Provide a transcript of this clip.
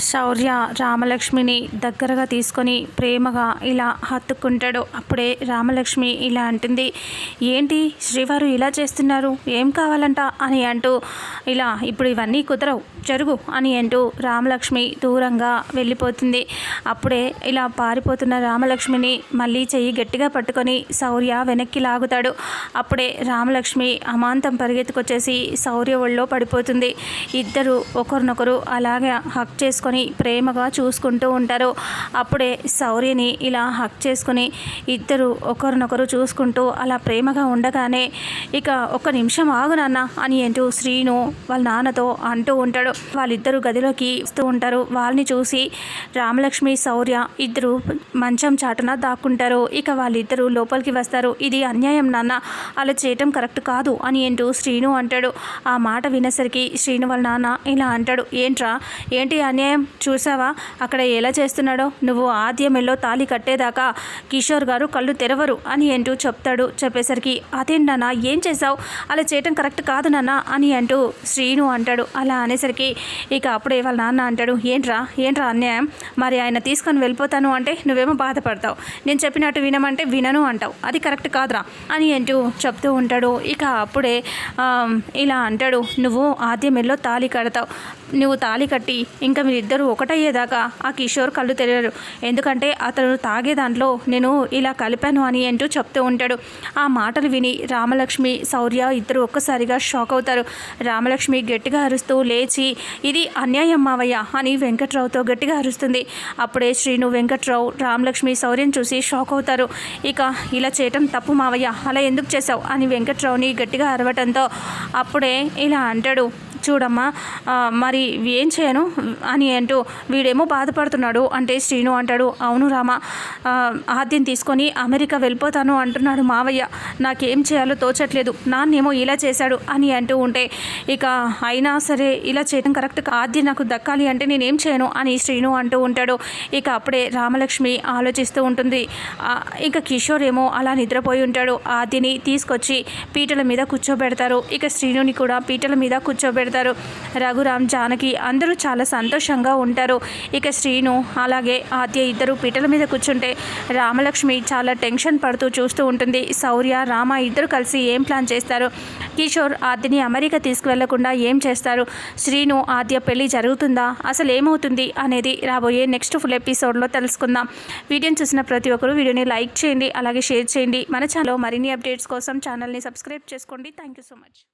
శౌర్య రామలక్ష్మిని దగ్గరగా తీసుకొని ప్రేమగా ఇలా హత్తుకుంటాడు. అప్పుడే రామలక్ష్మి ఇలా అంటుంది ఏంటి శ్రీవారు ఇలా చేస్తున్నారు? ఏం కావాలంట? అని అంటూ ఇలా ఇప్పుడు ఇవన్నీ కుదరవు జరుగు అని అంటూ రామలక్ష్మి దూరంగా వెళ్ళిపోతుంది. అప్పుడే ఇలా పారిపోతున్న రామలక్ష్మిని మళ్ళీ చెయ్యి గట్టిగా పట్టుకొని శౌర్య వెనక్కి లాగుతాడు. అప్పుడే రామలక్ష్మి అమాంతం పరిగెత్తుకొచ్చేసి శౌర్య ఒళ్ళో పడిపోతుంది. ఇద్దరు ఒకరినొకరు అలాగే హక్ చేసుకొని ప్రేమగా చూసుకుంటూ ఉంటారు. అప్పుడే శౌర్యని ఇలా హక్ చేసుకొని ఇద్దరు ఒకరినొకరు చూసుకుంటూ అలా ప్రేమగా ఉండగానే ఇక ఒక నిమిషం ఆగు నాన్న అని అంటూ శ్రీను వాళ్ళ నాన్నతో అంటూ ఉంటాడు. వాళ్ళిద్దరు గదిలోకి వస్తూ ఉంటారు. వాళ్ళని చూసి రామలక్ష్మి శౌర్య ఇద్దరు మంచం చాటున దాక్కుంటారు. ఇక వాళ్ళిద్దరూ లోపలికి వస్తారు. ఇది అన్యాయం నాన్న అలా చేయటం కరెక్ట్ కాదు అని అంటూ శ్రీను అంటాడు. ఆ మాట వినేసరికి శ్రీను వాళ్ళ నాన్న ఇలా అంటాడు. ఏంట్రా? ఏంటి అన్యాయం? చూసావా అక్కడ ఎలా చేస్తున్నాడో? నువ్వు ఆద్యమిలో తాలి తాళి కట్టేదాకా కిషోర్ గారు కళ్ళు తెరవరు అని అంటూ చెప్తాడు. చెప్పేసరికి అదేంటి నాన్న? ఏం చేసావు అలా చేయటం కరెక్ట్ కాదు నాన్న అని అంటూ శ్రీను అంటాడు. అలా అనేసరికి ఇక అప్పుడే వాళ్ళ నాన్న అంటాడు ఏంట్రా? ఏంట్రా అన్యాయం? మరి ఆయన తీసుకొని వెళ్ళిపోతాను అంటే నువ్వేమో బాధపడతావు. నేను చెప్పినట్టు వినమంటే వినను అంటావు. అది కరెక్ట్ కాదురా అని అంటూ చెప్తూ ఉంటాడు. ఇక అప్పుడే ఇలా అంటాడు. నువ్వు ఆద్య తాలి తాళి కడతావు. నువ్వు తాళి కట్టి ఇంకా మీరు ఇద్దరు ఒకటయ్యేదాకా ఆ కిషోర్ కళ్ళు తెలియరు ఎందుకంటే అతను తాగే దాంట్లో నేను ఇలా కలిపాను అని అంటూ చెప్తూ ఉంటాడు. ఆ మాటలు విని రామలక్ష్మి శౌర్య ఇద్దరు ఒక్కసారిగా షాక్ అవుతారు. రామలక్ష్మి గట్టిగా అరుస్తూ లేచి ఇది అన్యాయం మావయ్య అని వెంకట్రావుతో గట్టిగా అరుస్తుంది. అప్పుడే శ్రీను వెంకట్రావు రామలక్ష్మి శౌర్యం చూసి షాక్ అవుతారు. ఇక ఇలా చేయటం తప్పు మావయ్య అలా ఎందుకు చేశావు? అని వెంకట్రావుని గట్టిగా అరవటంతో అప్పుడే ఇలా అంటాడు. చూడమ్మా మరి ఏం చేయను? అని అంటూ వీడేమో బాధపడుతున్నాడు. అంటే శ్రీను అంటాడు అవును రామ ఆద్యం తీసుకొని అమెరికా వెళ్ళిపోతాను అంటున్నాడు మావయ్య. నాకేం చేయాలో తోచట్లేదు. నాన్నేమో ఇలా చేశాడు అని అంటూ ఉంటే ఇక అయినా సరే ఇలా చేయడం కరెక్ట్ ఆద్యం నాకు దక్కాలి అంటే నేనేం చేయను అని శ్రీను అంటూ ఉంటాడు. ఇక అప్పుడే రామలక్ష్మి ఆలోచిస్తూ ఉంటుంది. ఇక కిషోర్ ఏమో అలా నిద్రపోయి ఉంటాడు. ఆద్యని తీసుకొచ్చి పీటల మీద కూర్చోబెడతారు. ఇక శ్రీనుని కూడా పీటల మీద కూర్చోబెడతారు. రఘురామ్ జానకి అందరూ చాలా సంతోషంగా ఉంటారు. ఇక శ్రీను అలాగే ఆద్య ఇద్దరు పీటల మీద కూర్చుంటే రామలక్ష్మి చాలా టెన్షన్ పడుతూ చూస్తూ ఉంటుంది. శౌర్య రామ ఇద్దరు కలిసి ఏం ప్లాన్ చేస్తారు? కిషోర్ ఆద్యని అమెరికా తీసుకువెళ్ళకుండా ఏం చేస్తారు? శ్రీను ఆద్య పెళ్ళి జరుగుతుందా? అసలు ఏమవుతుంది? అనేది రాబోయే నెక్స్ట్ ఫుల్ ఎపిసోడ్లో తెలుసుకుందాం. వీడియోని చూసిన ప్రతి ఒక్కరు వీడియోని లైక్ చేయండి అలాగే షేర్ చేయండి. మన ఛానల్లో మరిన్ని అప్డేట్స్ కోసం ఛానల్ని సబ్స్క్రైబ్ చేసుకోండి. Thank you so much.